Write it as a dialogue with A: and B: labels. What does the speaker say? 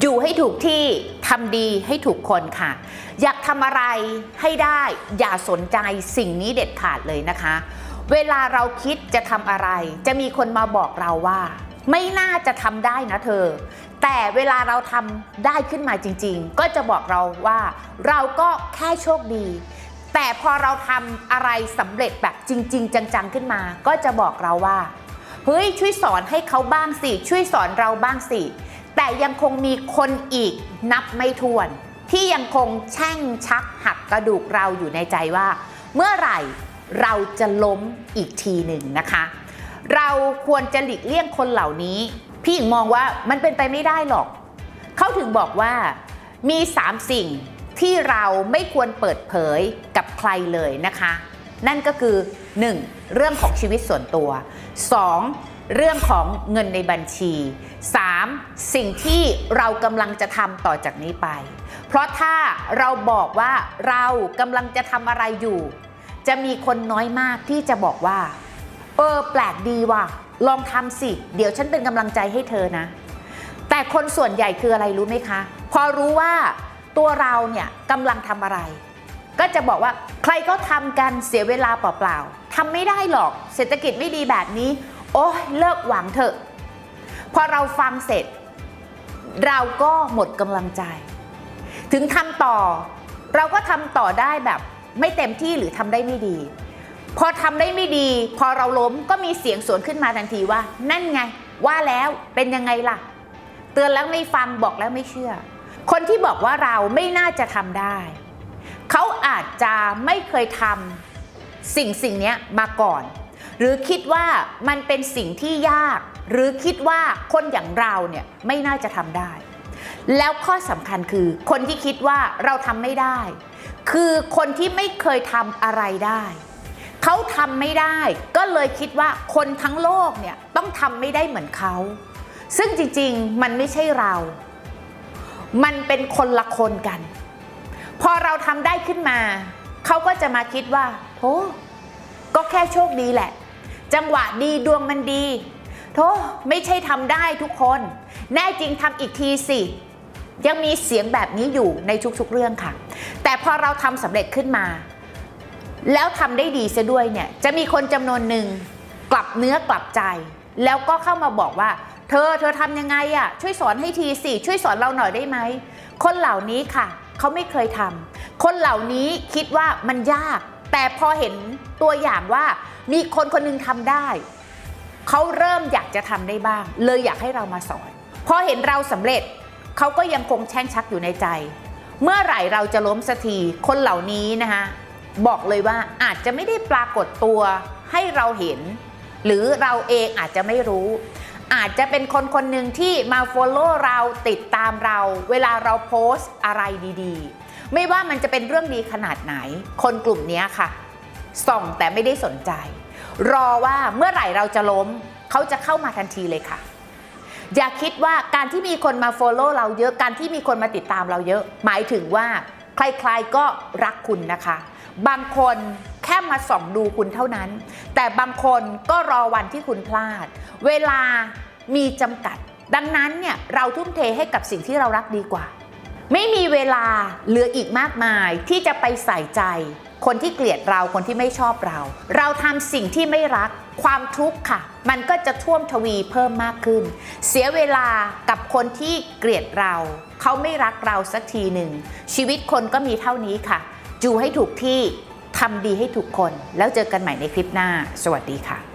A: อยู่ให้ถูกที่ทำดีให้ถูกคนค่ะ อยากทำอะไรให้ได้อย่าสนใจสิ่งนี้เด็ดขาดเลยนะคะ เวลาเราคิดจะทำอะไร จะมีคนมาบอกเราว่า ไม่น่าจะทำได้นะเธอ แต่เวลาเราทำได้ขึ้นมาจริง ๆ ก็จะบอกเราว่า เราก็แค่โชคดี แต่พอเราทำอะไรสำเร็จแบบจริง ๆ จังๆขึ้นมา ก็จะบอกเราว่าเฮ้ยช่วยสอนให้เขาบ้างสิช่วยสอนเราบ้างสิ แต่ยังคงมีคนอีกนับไม่ถ้วน ที่ยังคงแช่งชักหักกระดูกเราอยู่ในใจว่า เมื่อไหร่เราจะล้มอีกทีหนึ่งนะคะ เราควรจะหลีกเลี่ยงคนเหล่านี้ พี่หญิงมองว่ามันเป็นไปไม่ได้หรอก เขาถึงบอกว่ามี 3 สิ่งที่เราไม่ควรเปิดเผยกับใครเลยนะคะ นั่นก็คือ 1. เรื่องของชีวิตส่วนตัว 2. เรื่องของเงินในบัญชี 3. สิ่งที่เรากำลังจะทำต่อจากนี้ไป เพราะถ้าเราบอกว่าเรากำลังจะทำอะไรอยู่ จะมีคนน้อยมากที่จะบอกว่า เออแปลกดีว่ะ ลองทำสิ เดี๋ยวฉันเป็นกำลังใจให้เธอนะ แต่คนส่วนใหญ่คืออะไรรู้ไหมคะ พอรู้ว่าตัวเราเนี่ยกำลังทำอะไร ก็จะบอกว่าใครก็ทำกันเสียเวลาเปล่าๆทำไม่ได้หรอกเศรษฐกิจไม่ดีแบบนี้ โอ้ยเลิกหวังเถอะ พอเราฟังเสร็จ เราก็หมดกำลังใจ ถึงทำต่อ เราก็ทำต่อได้แบบไม่เต็มที่หรือทำได้ไม่ดี พอทำได้ไม่ดี พอเราล้มก็มีเสียงสวนขึ้นมาทันทีว่า นั่นไง ว่าแล้วเป็นยังไงล่ะ เตือนแล้วไม่ฟังบอกแล้วไม่เชื่อ คนที่บอกว่าเราไม่น่าจะทำได้ เขาอาจจะไม่เคยทำสิ่งสิ่งนี้มาก่อน หรือคิดว่ามันเป็นสิ่งที่ยาก หรือคิดว่าคนอย่างเราเนี่ยไม่น่าจะทำได้ แล้วข้อสำคัญคือคนที่คิดว่าเราทำไม่ได้ คือคนที่ไม่เคยทำอะไรได้เขาทำไม่ได้ ก็เลยคิดว่าคนทั้งโลกเนี่ยต้องทำไม่ได้เหมือนเขาซึ่งจริงๆ มันไม่ใช่เรา มันเป็นคนละคนกัน พอเราทำได้ขึ้นมา เขาก็จะมาคิดว่าโธ่ก็แค่โชคดีแหละ จังหวะดีดวงมันดีโธ่ไม่ใช่ทำได้ทุกคน แน่จริงทำอีกทีสิ ยังมีเสียงแบบนี้อยู่ในทุกๆเรื่องค่ะ แต่พอเราทำสำเร็จขึ้นมา แล้วทำได้ดีซะด้วยเนี่ย จะมีคนจำนวนหนึ่งกลับเนื้อกลับใจ แล้วก็เข้ามาบอกว่า เธอเธอทำยังไงอะ่ะ ช่วยสอนให้ทีสิช่วยสอนเราหน่อยได้ไหม คนเหล่านี้ค่ะ เขาไม่เคยทำคนเหล่านี้คิดว่ามันยาก แต่พอเห็น ตัวอย่างว่ามีคนคนหนึงทำได้ เขาเริ่มอยากจะทำได้บ้าง เลยอยากให้เรามาสอน พอเห็นเราสำเร็จเขาก็ยังคงแช่งชักอยู่ในใจ เมื่อไหร่เราจะล้มสักทีคนเหล่านี้นะคะบอกเลยว่าอาจจะไม่ได้ปรากฏตัวให้เราเห็น หรือเราเองอาจจะไม่รู้ อาจจะเป็นคนคนหนึ่งที่มา follow เราติดตามเรา เวลาเราโพสต์อะไรดีๆ ไม่ว่ามันจะเป็นเรื่องดีขนาดไหน คนกลุ่มนี้ค่ะ ส่องแต่ไม่ได้สนใจ รอว่าเมื่อไหร่เราจะล้ม เขาจะเข้ามาทันทีเลยค่ะ อย่าคิดว่าการที่มีคนมา follow เราเยอะการที่มีคนมาติดตามเราเยอะ หมายถึงว่าใครๆก็รักคุณนะคะ บางคนแค่มาส่องดูคุณเท่านั้น แต่บางคนก็รอวันที่คุณพลาด เวลามีจำกัด ดังนั้นเนี่ยเราทุ่มเทให้กับสิ่งที่เรารักดีกว่า ไม่มีเวลาเหลืออีกมากมายที่จะไปใส่ใจ คนที่เกลียดเราคนที่ไม่ชอบเรา เราทำสิ่งที่ไม่รักความทุกข์ค่ะ มันก็จะท่วมทวีเพิ่มมากขึ้น เสียเวลากับคนที่เกลียดเรา เขาไม่รักเราสักทีหนึ่ง ชีวิตคนก็มีเท่านี้ค่ะ จูให้ถูกที่ทำดีให้ถูกคน แล้วเจอกันใหม่ในคลิปหน้า สวัสดีค่ะ